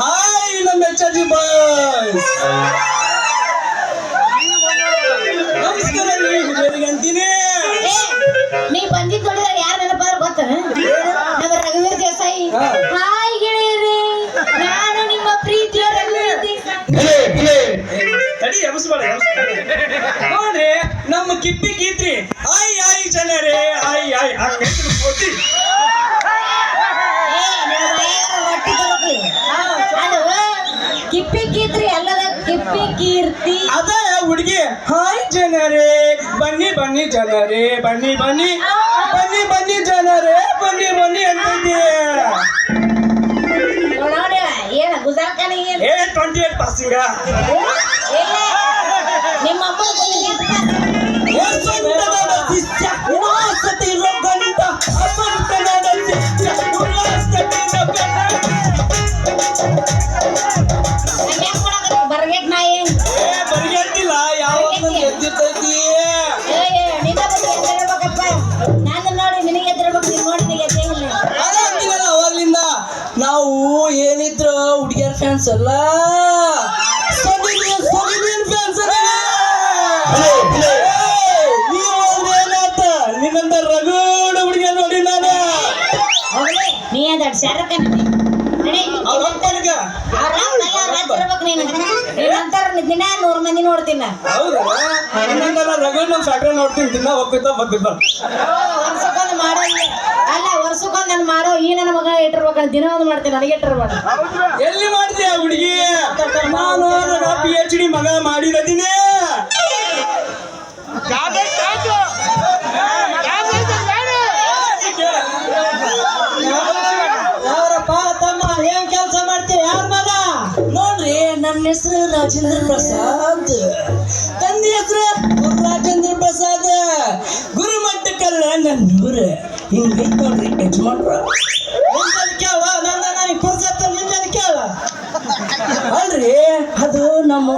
Hi ನಮ್ಮ H G boys. ನಮಸ್ಕಾರ ರೀ ಹುಡುಗರಿಗೆ ಅಂತೀನಿ. ಏ, ನೀ ಬಂದಿದ್ದು ನೋಡಿದಾಗ ಯಾರು ನೆನಪಾದ್ರ ಗೊತ್ತ? ನಮ್ಮ ರಘುವೀರ್ ದೇಸಾಯಿ. ಹಾಯ್ ಗೆಳೆಯರೇ ನಾನು ನಿಮ್ಮ ಪ್ರೀತಿಯ ರಘುವೀರ್. ತಡಿ ಎಬ್ಸ್ಬೇಡ. ನೋಡ್ರಿ ನಮ್ಮ ಕಿಪ್ಪಿ ಕೀತ್ರಿ ಆಯ್ ಆಯ್ ಜನರೇ ಆಯ್ ಆಯ್ ಹಂಗೈತಿ ಕೋತಿ ಏ, ನಿನ್ನ ಬಾಯಾಗ ರೊಟ್ಟಿ ತಗೋತಿ. ಅದು ಕಿಪ್ಪಿ ಕೀರ್ತಿ ಕೀರ್ತಿ ಅದೇ ಹುಡುಗಿ. ಹಾಯ್ ಜನರೇ ಬನ್ನಿ ಬನ್ನಿ ಜನರೇ ಬನ್ನಿ ಬನ್ನಿ. ಬನ್ನಿ ಬನ್ನಿ ಜನರೇ ಬನ್ನಿ ಬನ್ನಿ ಅಂತೈತಿ ನೋಡ ಏನ ಏನ್? ಏ ಟ್ವೆಂಟಿ ಏಟ್ ಪಾಸಿಂಗ ನಿಮ್ಮ ಅಮ್ಮ ನಾನು ನೋಡಿ ನಿನಗೆ ಎದ್ದಿರ್ಬೇಕು ನೋಡಿ ನಿನಗೆ ಅದೇ ಅವಾಗ್ಲಿಂದ ನಾವು ಏನಿದ್ರು ಹುಡುಗಿಯರ್ ಫ್ಯಾನ್ಸ್ ಅಲ್ಲ ಸೊಗಿನಿಯನ್ ಫ್ಯಾನ್ಸ್ ನಿನ್ನಂತ ರಗಡ ಹುಡುಗ ನೋಡಿ ನಾನು ನೀ ಎಲ್ಲ ನೀನು ದಿನ ನೂರು ಮಂದಿ ನೋಡ್ತೀನಿ ನಾನು. ಹೌದಾ? ರಗಡ ನೋಡ್ತೀನಿ ದಿನ ಹೋಗ್ತಾ ಬರ್ತಿದ್ದ ವರ್ಷಕ್ಕೊಂದು ಮಾಡೋ ಈ- ಅಲ್ಲ ವರ್ಷಕ್ಕೊಂದು ನಾನು ಮಾಡೋ ಈ ನನ್ನ ಮಗ ಇಟ್ಟಿರ್ಬೇಕು ದಿನ ಒಂದು ಮಾಡ್ತೀನಿ ನನಗೆ ಇಟ್ಟಿರ್ಬೇಕು ಎಲ್ಲಿ ಮಾಡ್ತೀಯ ಹುಡುಗಿ? ನಾನು ಪಿ ಎಚ್ ಡಿ ಮಗ ಮಾಡಿರದಿನೇ ಹೆಸರು ರಾಜೇಂದ್ರ ಪ್ರಸಾದ್. ತಂದೆ ಹೆಸರು ರಾಜೇಂದ್ರ ಪ್ರಸಾದ್. ಗುರುಮಟ್ಟಕ್ಕಲ್ಲ ನನ್ನ ಊರು. ಹಿಂಗೆ ನೋಡ್ರಿ ಯಜಮಾನ್ರ ಕೇಳ, ನನ್ನ ನನಗೆ ಪುರ್ಸತ್ತ ನಿಂದ ಕೇಳ. ಅಲ್ರಿ, ಅದು ನಮ್ಮ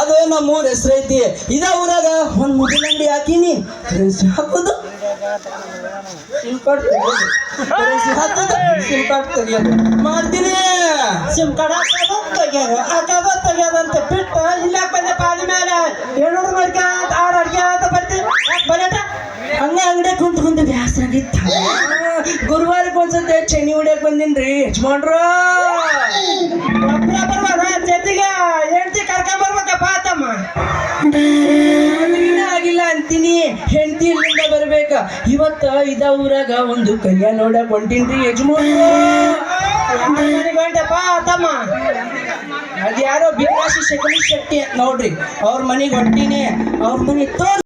ಅದು ನಮ್ಮ ಊರ ಹೆಸರು ಐತಿ. ಇದ ಊರಾಗ ಒಂದ್ ಮುಗಿಲಂಡಿ ಹಾಕಿನಿ. ಹಾಕೋದು. ಸಿಮ್ ಕಾರ್ಡ್ ಮಾಡ್ತೀನಿ. ಸಿಮ್ ಕಾರ್ಡ್ ಹಾಕೋದು ತೆಗಿಯೋದು ಹಾಕೋದು ತೆಗಿಯೋದು ಅಂತ ಬಿಟ್ಟು ಇಲ್ಲಾಕ್ ಬಂದೆ ಪಾದಿ ಮೇಲೆ. ಏಳ್ನೂರು ಮಾಡ್ಕ ಅಂತ ಆರು ಅಡ್ಗೆ ಅಂತ ಬರ್ತೀನಿ. ಬರಟ ಹಂಗೆ ಅಂಗಡಿ ಕುಂತ ಕುಂತು ಬ್ಯಾಸರ ಆಗಿತ್ತ ಗುರುವಾರಕ್ಕೆ ಒಂದ್ಸತಿ ಚನಿ ಹೊಡ್ಯಕ್ ಬಂದಿನ್ರಿ, ಯಜಮಾನ್ರು. ಬರ್ಬಾರ ಜೊತೆಗೆ ಹೆಂಡತಿ ಕರ್ಕೊಂಡ್ ಬರ್ಬೇಕಪ್ಪ ತಮ್ಮ ಆಗಿಲ್ಲ ಅಂತೀನಿ. ಹೆಂಡತಿ ಇಲ್ಲಿಂದ ಬರ್ಬೇಕ. ಇವತ್ತ ಇದ ಊರಾಗ ಒಂದು ಕಲ್ಯಾಣ ನೋಡಕ್ ಹೊಂಟಿನ್ರಿ ಯಜಮಾನ್ರು. ಗಂಟಪ್ಪ ತಮ್ಮ. ಅದ್ಯಾರೋ ಬಿಕಾಸಿ ಶಕಲಿ ಶೆಟ್ಟಿ ಅಂತ ನೋಡ್ರಿ. ಅವ್ರ ಮನೆಗೆ ಹೊಂಟೀನಿ ಅವ್ರ ಮನೆ ತೋರ್